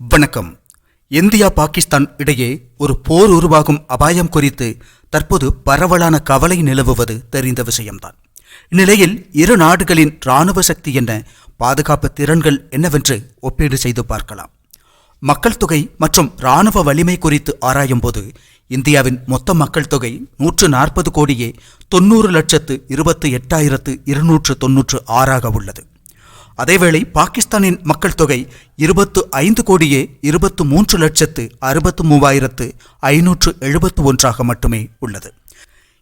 வணக்கம். இந்தியா பாகிஸ்தான் இடையே ஒரு போர் உருவாகும் அபாயம் குறித்து தற்போது பரவலான கவலை நிலவுவது தெரிந்த விஷயம்தான். இந்நிலையில் இரு நாடுகளின் இராணுவ சக்தி என்ன பாதுகாப்பு திறன்கள் என்னவென்று ஒப்பீடு செய்து பார்க்கலாம். மக்கள் தொகை மற்றும் இராணுவ வலிமை குறித்து ஆராயும்போது இந்தியாவின் மொத்த மக்கள் தொகை நூற்று நாற்பது கோடியே தொண்ணூறு லட்சத்து இருபத்தி எட்டாயிரத்து இருநூற்று தொன்னூற்று ஆறாக உள்ளது. அதேவேளை பாகிஸ்தானின் மக்கள் தொகை இருபத்து ஐந்து கோடியே இருபத்து மூன்று லட்சத்து அறுபத்து மூவாயிரத்து ஐநூற்று எழுபத்து ஒன்றாக மட்டுமே உள்ளது.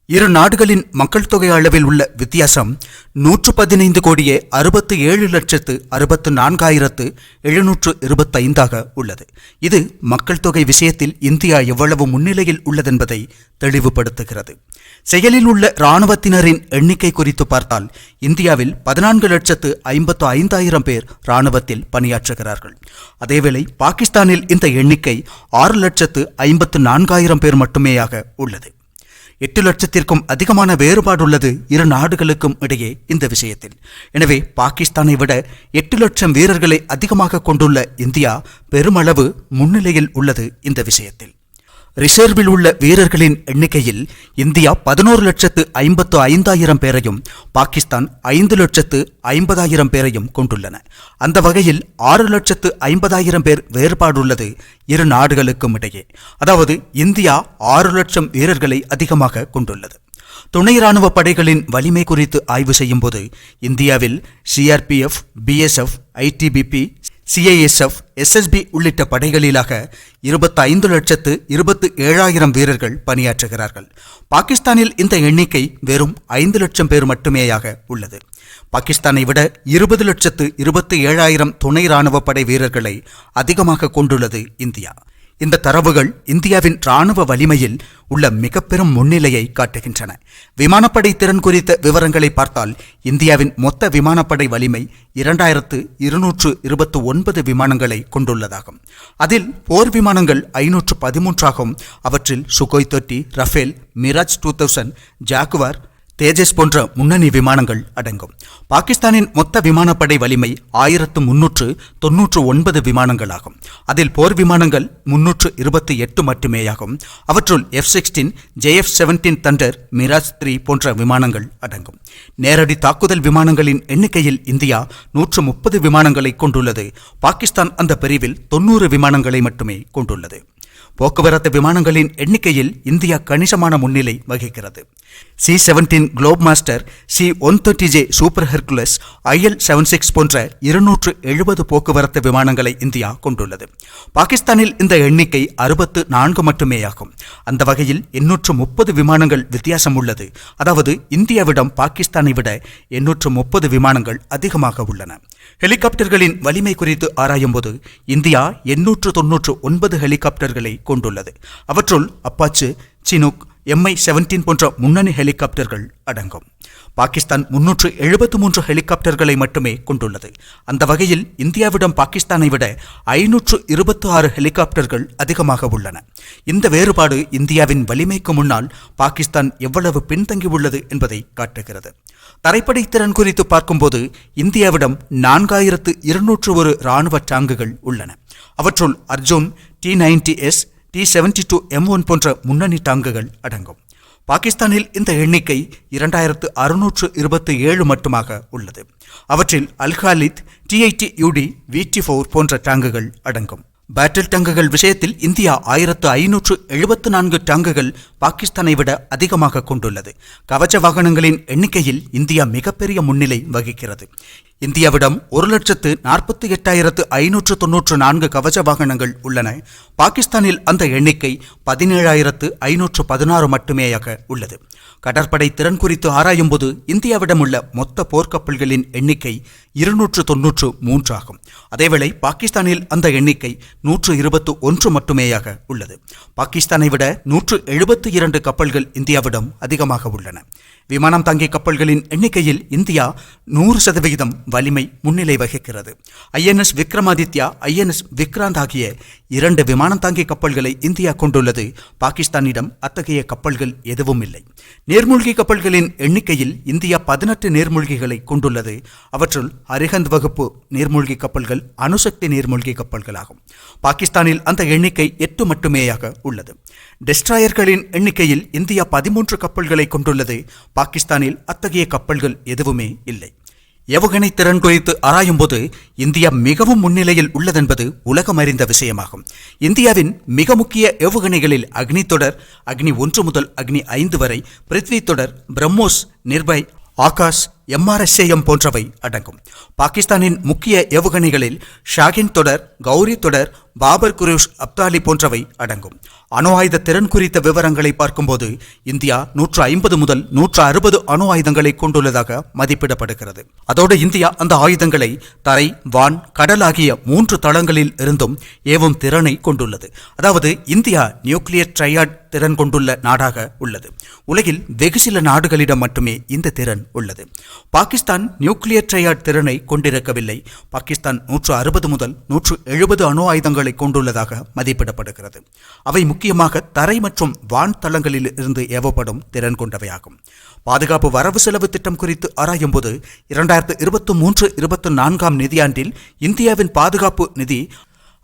இரு நாடுகளின் மக்கள் தொகை அளவில் உள்ள வித்தியாசம் நூற்று பதினைந்து கோடியே அறுபத்து ஏழு லட்சத்து அறுபத்து நான்காயிரத்து எழுநூற்று இருபத்தைந்தாக உள்ளது. இது மக்கள் தொகை விஷயத்தில் இந்தியா எவ்வளவு முன்னிலையில் உள்ளதென்பதை தெளிவுபடுத்துகிறது. செயலில் உள்ள இராணுவத்தினரின் எண்ணிக்கை குறித்து பார்த்தால் இந்தியாவில் பதினான்கு லட்சத்து ஐம்பத்து ஐந்தாயிரம் பேர் இராணுவத்தில் பணியாற்றுகிறார்கள். அதேவேளை பாகிஸ்தானில் இந்த எண்ணிக்கை ஆறு லட்சத்து ஐம்பத்து நான்காயிரம் பேர் மட்டுமேயாக உள்ளது. எட்டு லட்சத்திற்கும் அதிகமான வேறுபாடுள்ளது இரு நாடுகளுக்கும் இடையே இந்த விஷயத்தில். எனவே பாகிஸ்தானை விட எட்டு லட்சம் வீரர்களை அதிகமாக கொண்டுள்ள இந்தியா பெருமளவு முன்னிலையில் உள்ளது இந்த விஷயத்தில். ரிசர்வில் உள்ள வீரர்களின் எண்ணிக்கையில் இந்தியா பதினோரு லட்சத்து ஐம்பத்து ஐந்தாயிரம் பேரையும் பாகிஸ்தான் ஐந்து லட்சத்து ஐம்பதாயிரம் பேரையும் கொண்டுள்ளன. அந்த வகையில் ஆறு லட்சத்து ஐம்பதாயிரம் பேர் வேறுபாடுள்ளது இரு நாடுகளுக்கும் இடையே. அதாவது இந்தியா ஆறு லட்சம் வீரர்களை அதிகமாக கொண்டுள்ளது. துணை ராணுவ படைகளின் வலிமை குறித்து ஆய்வு செய்யும்போது இந்தியாவில் CRPF BSF ITBP CISF SSB உள்ளிட்ட படைகளிலாக இருபத்தி ஐந்து லட்சத்து இருபத்து ஏழாயிரம் வீரர்கள் பணியாற்றுகிறார்கள். பாகிஸ்தானில் இந்த எண்ணிக்கை வெறும் ஐந்து லட்சம் பேர் மட்டுமேயாக உள்ளது. பாகிஸ்தானை விட இருபது லட்சத்து இருபத்தி ஏழாயிரம் துணை இராணுவ படை வீரர்களை அதிகமாக கொண்டுள்ளது இந்தியா. இந்த தரவுகள் இந்தியாவின் இராணுவ வலிமையில் உள்ள மிக பெரும் முன்னிலையை காட்டுகின்றன. விமானப்படை திறன் குறித்த விவரங்களை பார்த்தால் இந்தியாவின் மொத்த விமானப்படை வலிமை இரண்டாயிரத்து இருநூற்று இருபத்து ஒன்பது விமானங்களை கொண்டுள்ளதாகும். அதில் போர் விமானங்கள் ஐநூற்று பதிமூன்றாகும். அவற்றில் சுகோய் தொட்டி Rafale Mirage two thousand Jaguar Tejas போன்ற முன்னணி விமானங்கள் அடங்கும். பாகிஸ்தானின் மொத்த விமானப்படை வலிமை ஆயிரத்து முன்னூற்று தொன்னூற்று ஒன்பது விமானங்களாகும். அதில் போர் விமானங்கள் முன்னூற்று இருபத்தி எட்டு மட்டுமேயாகும். அவற்றுள் F sixteen JF seventeen Thunder Mirage three போன்ற விமானங்கள் அடங்கும். நேரடி தாக்குதல் விமானங்களின் எண்ணிக்கையில் இந்தியா நூற்று முப்பது விமானங்களை கொண்டுள்ளது. பாகிஸ்தான் அந்த பிரிவில் தொன்னூறு விமானங்களை மட்டுமே கொண்டுள்ளது. போக்குவரத்து விமானங்களின் எண்ணிக்கையில் இந்தியா கணிசமான முன்னிலை வகிக்கிறது. C seventeen Globemaster C one thirty J Super Hercules IL seven six போன்ற இருநூற்று எழுபது போக்குவரத்து விமானங்களை இந்தியா கொண்டுள்ளது. பாகிஸ்தானில் இந்த எண்ணிக்கை அறுபத்து நான்கு மட்டுமேயாகும். அந்த வகையில் எண்ணூற்று முப்பது விமானங்கள் வித்தியாசம் உள்ளது. அதாவது இந்தியாவிடம் பாகிஸ்தானை விட எண்ணூற்று முப்பது விமானங்கள் அதிகமாக உள்ளன. ஹெலிகாப்டர்களின் வலிமை குறித்து ஆராயும்போது இந்தியா எண்ணூற்று தொன்னூற்று ஒன்பது ஹெலிகாப்டர்களை கொண்டுள்ளது. அவற்றுள் அப்பாச்சு சினுக் எம்ஐ செவன்டீன் போன்ற முன்னணி ஹெலிகாப்டர்கள் அடங்கும். பாகிஸ்தான் முன்னூற்று எழுபத்து மூன்று ஹெலிகாப்டர்களை மட்டுமே கொண்டுள்ளது. அந்த வகையில் இந்தியாவிடம் பாகிஸ்தானை விட ஐநூற்று இருபத்தி ஆறு ஹெலிகாப்டர்கள் அதிகமாக உள்ளன. இந்த வேறுபாடு இந்தியாவின் வலிமைக்கு முன்னால் பாகிஸ்தான் எவ்வளவு பின்தங்கியுள்ளது என்பதை காட்டுகிறது. தரைப்படை திறன் குறித்து பார்க்கும்போது இந்தியாவிடம் நான்காயிரத்து இருநூற்று ஒரு இராணுவ டாங்குகள் உள்ளன. அவற்றுள் Arjun T ninety S T seventy two M one போன்ற முன்னணி டாங்குகள் அடங்கும். பாகிஸ்தானில் இந்த எண்ணிக்கை இரண்டாயிரத்து அறுநூற்று இருபத்தி ஏழு மட்டுமாக உள்ளது. அவற்றில் அல்காலித் டிஐடி யூடி விடி ஃபோர் போன்ற டாங்குகள் அடங்கும். பேட்டில் டங்குகள் விஷயத்தில் இந்தியா ஆயிரத்து ஐநூற்று எழுபத்து நான்கு டங்குகள் பாகிஸ்தானை விட அதிகமாக கொண்டுள்ளது. கவச்ச வாகனங்களின் எண்ணிக்கையில் இந்தியா மிகப்பெரிய முன்னிலை வகிக்கிறது. இந்தியாவிடம் ஒரு லட்சத்து நாற்பத்தி எட்டாயிரத்து ஐநூற்று தொன்னூற்று நான்கு கவச்ச வாகனங்கள் உள்ளன. பாகிஸ்தானில் அந்த எண்ணிக்கை பதினேழாயிரத்து ஐநூற்று பதினாறு மட்டுமேயாக உள்ளது. கடற்படை திறன் குறித்து ஆராயும்போது இந்தியாவிடம் உள்ள மொத்த போர்க்கப்பல்களின் எண்ணிக்கை இருநூற்று தொன்னூற்று மூன்றாகும். அதேவேளை பாகிஸ்தானில் அந்த எண்ணிக்கை நூற்று இருபத்து ஒன்று மட்டுமேயாக உள்ளது. பாகிஸ்தானை விட நூற்று எழுபத்து இரண்டு கப்பல்கள் இந்தியாவிடம் அதிகமாக உள்ளன. விமானம் தாங்கிய கப்பல்களின் எண்ணிக்கையில் இந்தியா நூறு சதவிகிதம் வலிமை முன்னிலை வகிக்கிறது. ஐஎன்எஸ் விக்ரமாதித்யா ஐஎன்எஸ் விக்ராந்த் ஆகிய இரண்டு விமானம் தாங்கிய கப்பல்களை இந்தியா கொண்டுள்ளது. பாகிஸ்தானிடம் அத்தகைய கப்பல்கள் எதுவும் இல்லை. நீர்மூழ்கி கப்பல்களின் எண்ணிக்கையில் இந்தியா பதினெட்டு நீர்மூழ்கிகளை கொண்டுள்ளது. அவற்றுள் அரிஹந்த் வகுப்பு நீர்மூழ்கி கப்பல்கள் அணுசக்தி நீர்மூழ்கி கப்பல்களாகும். பாகிஸ்தானில் அந்த எண்ணிக்கை எட்டு மட்டுமேயாக உள்ளது. டெஸ்ட்ராயர்களின் எண்ணிக்கையில் இந்தியா பதிமூன்று கப்பல்களை கொண்டுள்ளது. பாகிஸ்தானில் அத்தகைய கப்பல்கள் எதுவுமே இல்லை. ஏவுகணை திறன் குறித்து ஆராயும்போது இந்தியா மிகவும் முன்னிலையில் உள்ளதென்பது உலகம் அறிந்த விஷயமாகும். இந்தியாவின் மிக முக்கிய ஏவுகணைகளில் அக்னி தொடர் அக்னி ஒன்று முதல் அக்னி ஐந்து வரை பிருத்வி தொடர் பிரம்மோஸ் நிர்பய் ஆகாஷ் எம்ஆர்எஸ்ஏஎம் போன்றவை அடங்கும். பாகிஸ்தானின் முக்கிய ஏவுகணைகளில் ஷாகின் தொடர் கௌரி தொடர் பாபர் குரூஷ் அப்தாலி போன்றவை அடங்கும். அணு ஆயுத திறன் குறித்த விவரங்களை பார்க்கும்போது இந்தியா நூற்று ஐம்பது முதல் நூற்று அறுபது அணு ஆயுதங்களை கொண்டுள்ளதாக மதிப்பிடப்படுகிறது. அதோடு இந்தியா அந்த ஆயுதங்களை தரை வான் கடல் ஆகிய மூன்று தளங்களில் இருந்தும் ஏவும் திறனை கொண்டுள்ளது. அதாவது இந்தியா நியூக்ளியர் ட்ரையாட் திறன் கொண்டுள்ள நாடாக உள்ளது. உலகில் வெகு சில நாடுகளிடம் மட்டுமே இந்த திறன் உள்ளது. பாகிஸ்தான் நியூக்ளியர் ட்ரையாட் திறனை கொண்டிருக்கவில்லை. பாகிஸ்தான் நூற்று அறுபது முதல் நூற்று எழுபது அணு ஆயுதங்களை கொண்டுள்ளதாக மதிப்பிடப்படுகிறது. அவை முக்கியமாக தரை மற்றும் வான் தளங்களில் இருந்து ஏவப்படும் திறன் கொண்டவையாகும். பாதுகாப்பு வரவு செலவு திட்டம் குறித்து ஆராயும்போது இரண்டாயிரத்து இருபத்தி மூன்று இருபத்தி நான்காம் நிதியாண்டில் இந்தியாவின் பாதுகாப்பு நிதி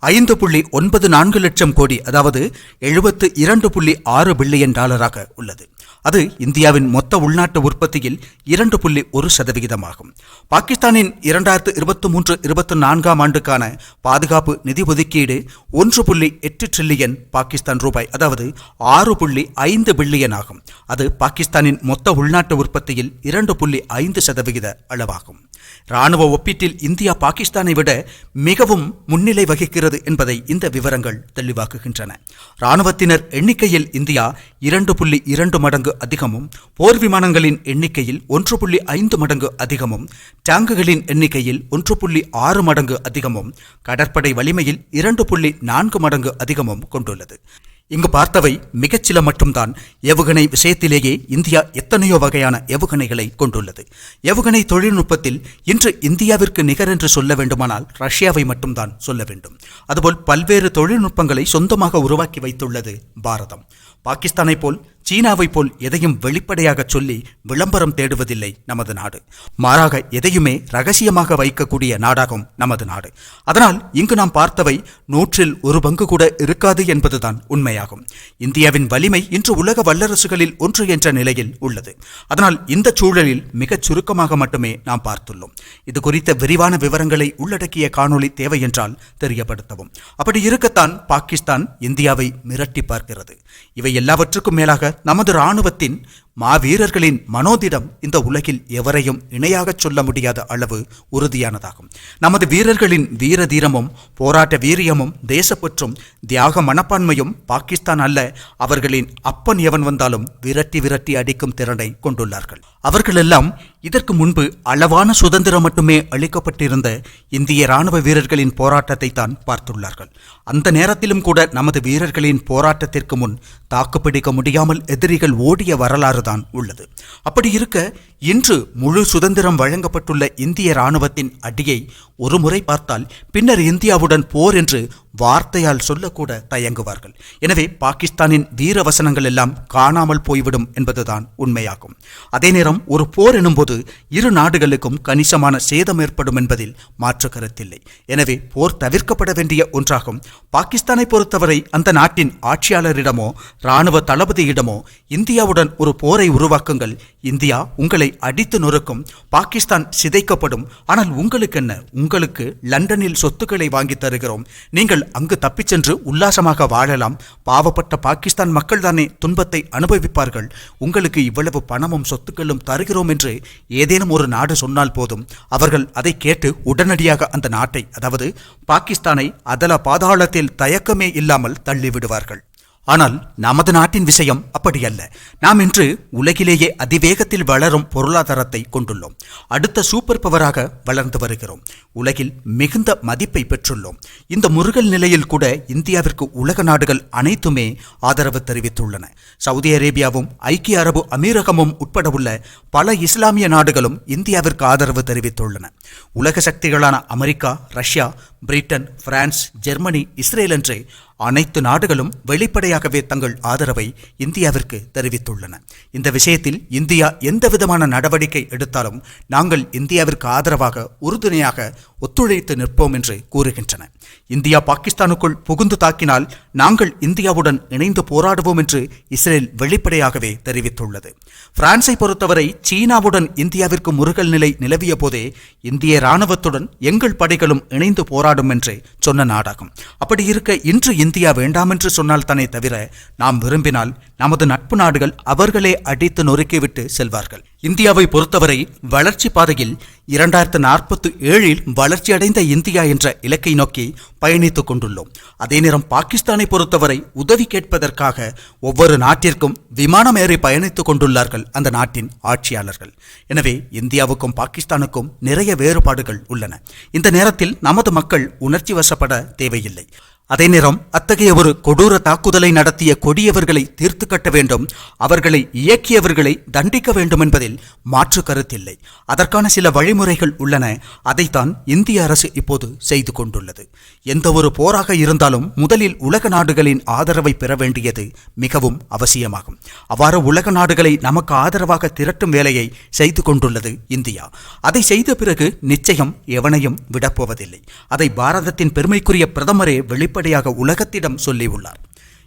ஐந்து புள்ளி ஒன்பது நான்கு லட்சம் கோடி அதாவது எழுபத்து இரண்டு புள்ளி ஆறு பில்லியன் டாலராக உள்ளது. அது இந்தியாவின் மொத்த உள்நாட்டு உற்பத்தியில் இரண்டு புள்ளி ஒரு சதவிகிதமாகும். பாகிஸ்தானின் இரண்டாயிரத்து இருபத்தி மூன்று இருபத்தி நான்காம் ஆண்டுக்கான பாதுகாப்பு நிதி ஒதுக்கீடு ஒன்று புள்ளி எட்டு ட்ரில்லியன் பாகிஸ்தான் ரூபாய் அதாவது ஆறு புள்ளி ஐந்து பில்லியன் ஆகும். அது பாகிஸ்தானின் மொத்த உள்நாட்டு உற்பத்தியில் இரண்டு புள்ளி ஐந்து சதவிகித அளவாகும். இராணுவ ஒப்பீட்டில் இந்தியா பாகிஸ்தானை விட மிகவும் முன்னிலை வகிக்கிறது என்பதை இந்த விவரங்கள் தெளிவாக்குகின்றன. இராணுவத்தினர் எண்ணிக்கையில் இந்தியா இரண்டு புள்ளி இரண்டு மடங்கு அதிகமும் போர் விமானங்களின் எண்ணிக்கையில் ஒன்று புள்ளி ஐந்து மடங்கு அதிகமும் டேங்குகளின் எண்ணிக்கையில் ஒன்று புள்ளி ஆறு மடங்கு அதிகமும் கடற்படை வலிமையில் இரண்டு புள்ளி நான்கு மடங்கு அதிகமும் கொண்டுள்ளது. இங்கு பார்த்தவை மிகச்சில மட்டும்தான். ஏவுகணை விஷயத்திலேயே இந்தியா எத்தனையோ வகையான ஏவுகணைகளை கொண்டுள்ளது. ஏவுகணை தொழில்நுட்பத்தில் இன்று இந்தியாவிற்கு நிகர் என்று சொல்ல வேண்டுமானால் ரஷ்யாவை மட்டும்தான் சொல்ல வேண்டும். அதுபோல் பல்வேறு தொழில்நுட்பங்களை சொந்தமாக உருவாக்கி வைத்துள்ளது பாரதம். பாகிஸ்தானை போல் சீனாவை போல் எதையும் வெளிப்படையாக சொல்லி விளம்பரம் தேடுவதில்லை நமது நாடு. மாறாக எதையுமே ரகசியமாக வைக்கக்கூடிய நாடாகும் நமது நாடு. அதனால் இங்கு நாம் பார்த்தவை நூற்றில் ஒரு பங்கு கூட இருக்காது என்பதுதான் உண்மையாகும். இந்தியாவின் வலிமை இன்று உலக வல்லரசுகளில் ஒன்று என்ற நிலையில் உள்ளது. அதனால் இந்த சூழலில் மிகச் சுருக்கமாக மட்டுமே நாம் பார்த்துள்ளோம். இது குறித்த விரிவான விவரங்களை உள்ளடக்கிய காணொளி தேவை என்றால் தெரியப்படுத்தவும். அப்படி இருக்கத்தான் பாகிஸ்தான் இந்தியாவை மிரட்டி பார்க்கிறது. இவை எல்லாவற்றுக்கும் மேலாக நமது இராணுவத்தின் மாவீரர்களின் மனோதிடம் இந்த உலகில் எவரையும் இணையாகச் சொல்ல முடியாத அளவு உறுதியானதாகும். நமது வீரர்களின் வீர தீரமும் போராட்ட வீரியமும் தேசப்பற்றும் தியாக மனப்பான்மையும் பாகிஸ்தான் அல்ல அவர்களின் அப்பன் எவன் வந்தாலும் விரட்டி விரட்டி அடிக்கும் திறனை கொண்டுள்ளார்கள். அவர்களெல்லாம் இதற்கு முன்பு அளவான சுதந்திரம் மட்டுமே அளிக்கப்பட்டிருந்த இந்திய ராணுவ வீரர்களின் போராட்டத்தை தான் பார்த்துள்ளார்கள். அந்த நேரத்திலும் கூட நமது வீரர்களின் போராட்டத்திற்கு முன் தாக்குப்பிடிக்க முடியாமல் எதிரிகள் ஓடிய வரலாறு தான் உள்ளது. அப்படி இருக்க இன்று முழு சுதந்திரம் வழங்கப்பட்டுள்ள இந்திய ராணுவத்தின் அடியை ஒருமுறை பார்த்தால் பின்னர் இந்தியாவுடன் போர் என்று வார்த்தையால் சொல்லக்கூட தயங்குவார்கள். எனவே பாகிஸ்தானின் வீர வசனங்கள் எல்லாம் காணாமல் போய்விடும் என்பதுதான் உண்மையாகும். அதே நேரம் ஒரு போர் எனும்போது இரு நாடுகளுக்கும் கணிசமான சேதம் ஏற்படும் என்பதில் மாற்று கருத்தில்லை. எனவே போர் தவிர்க்கப்பட வேண்டிய ஒன்றாகும். பாகிஸ்தானை பொறுத்தவரை அந்த நாட்டின் ஆட்சியாளரிடமோ இராணுவ தளபதியிடமோ இந்தியாவுடன் ஒரு போரை உருவாக்குங்கள். இந்தியா உங்களை அடித்து நொறுக்கும். பாகிஸ்தான் சிதைக்கப்படும். ஆனால் உங்களுக்கு என்ன உங்களுக்கு லண்டனில் சொத்துக்களை வாங்கி தருகிறோம். நீங்கள் அங்கு தப்பிச் சென்று உல்லாசமாக வாழலாம். பாவப்பட்ட பாகிஸ்தான் மக்கள் தானே துன்பத்தை அனுபவிப்பார்கள். உங்களுக்கு இவ்வளவு பணமும் சொத்துக்களும் தருகிறோம் என்று ஏதேனும் ஒரு நாடு சொன்னால் போதும். அவர்கள் அதை கேட்டு உடனடியாக அந்த நாட்டை அதாவது பாகிஸ்தானை அதல பாதாளத்தில் தயக்கமே இல்லாமல் தள்ளிவிடுவார்கள். ஆனால் நமது நாட்டின் விஷயம் அப்படியல்ல. நாம் இன்று உலகிலேயே அதிவேகத்தில் வளரும் பொருளாதாரத்தை கொண்டுள்ளோம். அடுத்த சூப்பர் பவராக வளர்ந்து வருகிறோம். உலகில் மிகுந்த மதிப்பை பெற்றுள்ளோம். இந்த முருகல் நிலையில் கூட இந்தியாவிற்கு உலக நாடுகள் அனைத்துமே ஆதரவு தெரிவித்துள்ளன. சவுதி அரேபியாவும் ஐக்கிய அரபு அமீரகமும் உட்பட உள்ள பல இஸ்லாமிய நாடுகளும் இந்தியாவிற்கு ஆதரவு தெரிவித்துள்ளன. உலக சக்திகளான America Russia Britain France Germany Israel என்று அனைத்து நாடுகளும் வெளிப்படையாகவே தங்கள் ஆதரவை இந்தியாவிற்கு தெரிவித்துள்ளன. இந்த விஷயத்தில் இந்தியா எந்த விதமான நடவடிக்கை எடுத்தாலும் நாங்கள் இந்தியாவிற்கு ஆதரவாக உறுதுணையாக ஒத்துழைத்து நிற்போம் என்று கூறுகின்றன. இந்தியா பாகிஸ்தானுக்குள் புகுந்து தாக்கினால் நாங்கள் இந்தியாவுடன் இணைந்து போராடுவோம் என்று இஸ்ரேல் வெளிப்படையாகவே தெரிவித்துள்ளது. பிரான்சை பொறுத்தவரை சீனாவுடன் இந்தியாவிற்கு முருகல் நிலை நிலவிய போதே இந்திய இராணுவத்துடன் எங்கள் படைகளும் இணைந்து போராடும் என்று சொன்ன நாடாகும். அப்படி இருக்க இன்று இந்தியா வேண்டாம் என்று சொன்னால் தானே தவிர நாம் விரும்பினால் நமது நட்பு நாடுகள் அவர்களே அடித்து நொறுக்கிவிட்டு செல்வார்கள். இந்தியாவை பொறுத்தவரை வளர்ச்சி பாதையில் இரண்டாயிரத்து நாற்பத்தி ஏழில் வளர்ச்சியடைந்த இந்தியா என்ற இலக்கை நோக்கி பயணித்துக் கொண்டுள்ளோம். அதே நேரம் பாகிஸ்தானை பொறுத்தவரை உதவி கேட்பதற்காக ஒவ்வொரு நாட்டிற்கும் விமானம் ஏறி பயணித்துக் கொண்டுள்ளார்கள் அந்த நாட்டின் ஆட்சியாளர்கள். எனவே இந்தியாவுக்கும் பாகிஸ்தானுக்கும் நிறைய வேறுபாடுகள் உள்ளன. இந்த நேரத்தில் நமது மக்கள் உணர்ச்சி வசப்பட தேவையில்லை. அதே நேரம் அத்தகைய ஒரு கொடூர தாக்குதலை நடத்திய கொடியவர்களை தீர்த்து கட்ட வேண்டும் அவர்களை இயக்கியவர்களை தண்டிக்க வேண்டும் என்பதில் மாற்று கருத்தில்லை. அதற்கான சில வழிமுறைகள் உள்ளன. அதைத்தான் இந்திய அரசு இப்போது செய்து கொண்டுள்ளது. எந்த ஒரு போராக இருந்தாலும் முதலில் உலக நாடுகளின் ஆதரவை பெற வேண்டியது மிகவும் அவசியமாகும். அவ்வாறு உலக நாடுகளை நமக்கு ஆதரவாக திரட்டும் வேலையை செய்து கொண்டுள்ளது இந்தியா. அதை செய்த பிறகு நிச்சயம் எவனையும் விடப்போவதில்லை. அதை பாரதத்தின் பெருமைக்குரிய பிரதமரே வெளிப்படையாக உலகத்திடம் சொல்லியுள்ளார்.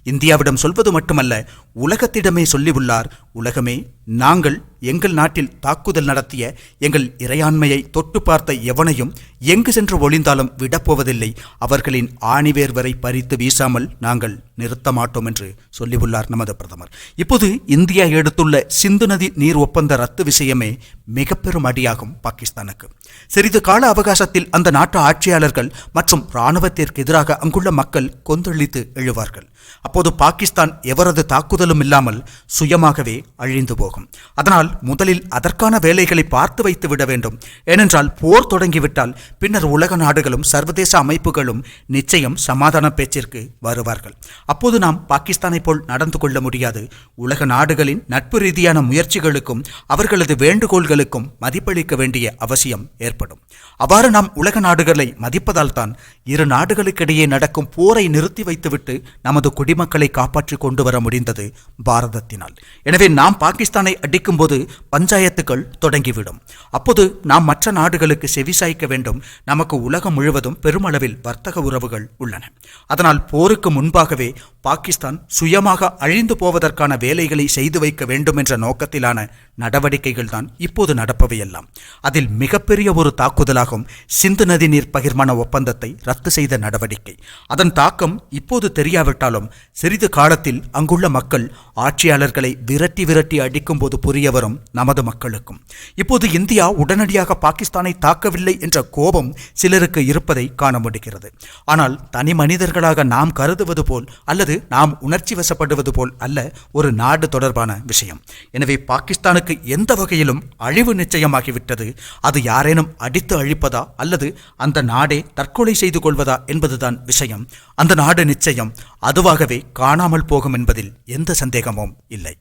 இந்தியாவிடம் சொல்வது மட்டுமல்ல உலகத்திடமே சொல்லியுள்ளார். உலகமே நாங்கள் எங்கள் நாட்டில் தாக்குதல் நடத்திய எங்கள் இறையாண்மையை தொட்டு பார்த்த எவனையும் எங்கு சென்று ஒளிந்தாலும் விடப்போவதில்லை. அவர்களின் ஆணிவேர் வரை பறித்து வீசாமல் நாங்கள் நிறுத்த மாட்டோம் என்று சொல்லியுள்ளார் நமது பிரதமர். இப்போது இந்தியா எடுத்துள்ள சிந்து நதி நீர் ஒப்பந்த ரத்து விஷயமே மிக பெரும் அடியாகும் பாகிஸ்தானுக்கு. சிறிது கால அவகாசத்தில் அந்த நாட்டு ஆட்சியாளர்கள் மற்றும் இராணுவத்திற்கு எதிராக அங்குள்ள மக்கள் கொந்தளித்து எழுவார்கள். அப்போது பாகிஸ்தான் எவரது தாக்குதலும் இல்லாமல் சுயமாகவே அழிந்து போகும். போகும் அதனால் முதலில் அதற்கான வேலைகளை பார்த்து வைத்து விட வேண்டும். ஏனென்றால் போர் தொடங்கிவிட்டால் பின்னர் உலக நாடுகளும் சர்வதேச அமைப்புகளும் நிச்சயம் சமாதான பேச்சிற்கு வருவார்கள். அப்போது நாம் பாகிஸ்தானை போல் நடந்து கொள்ள முடியாது. உலக நாடுகளின் நட்பு ரீதியான முயற்சிகளுக்கும் அவர்களது வேண்டுகோள்களுக்கும் மதிப்பளிக்க வேண்டிய அவசியம் ஏற்படும். அவ்வாறு நாம் உலக நாடுகளை மதிப்பதால் தான் இரு நாடுகளுக்கிடையே நடக்கும் போரை நிறுத்தி வைத்துவிட்டு நமது குடிமக்களை காப்பாற்றி கொண்டு வர முடிந்தது பாரதத்தினால். எனவே நாம் பாகிஸ்தான் அடிக்கும்போது பஞ்சாயத்துகள் தொடங்கிவிடும். அப்போது நாம் மற்ற நாடுகளுக்கு செவிசாய்க்க வேண்டும். நமக்கு உலகம் முழுவதும் பெருமளவில் வர்த்தக உறவுகள் உள்ளன. அதனால் போருக்கு முன்பாகவே பாகிஸ்தான் சுயமாக அழிந்து போவதற்கான வேலைகளை செய்து வைக்க வேண்டும் என்ற நோக்கத்திலான நடவடிக்கைகள் தான் இப்போது நடப்பவையெல்லாம். அதில் மிகப்பெரிய ஒரு தாக்குதலாகும் சிந்து நதி நீர் பகிர்மான ஒப்பந்தத்தை ரத்து செய்த நடவடிக்கை. அதன் தாக்கம் இப்போது தெரியாவிட்டாலும் சிறிது காலத்தில் அங்குள்ள மக்கள் ஆட்சியாளர்களை விரட்டி விரட்டி அடிக்கும் போது புரிய வரும் நமது மக்களுக்கும். இப்போது இந்தியா உடனடியாக பாகிஸ்தானை தாக்கவில்லை என்ற கோபம் சிலருக்கு இருப்பதை காண முடிகிறது. ஆனால் தனி மனிதர்களாக நாம் கருதுவது போல் அல்லது நாம் உணர்ச்சி வசப்படுவது போல் அல்ல ஒரு நாடு தொடர்பான விஷயம். எனவே பாகிஸ்தானுக்கு எந்த வகையிலும் அழிவு நிச்சயமாகிவிட்டது. அது யாரேனும் அடித்து அழிப்பதா அல்லது அந்த நாடே தற்கொலை செய்து கொள்வதா என்பதுதான் விஷயம். அந்த நாடு நிச்சயம் அதுவாகவே காணாமல் போகும் என்பதில் எந்த சந்தேகமும் இல்லை.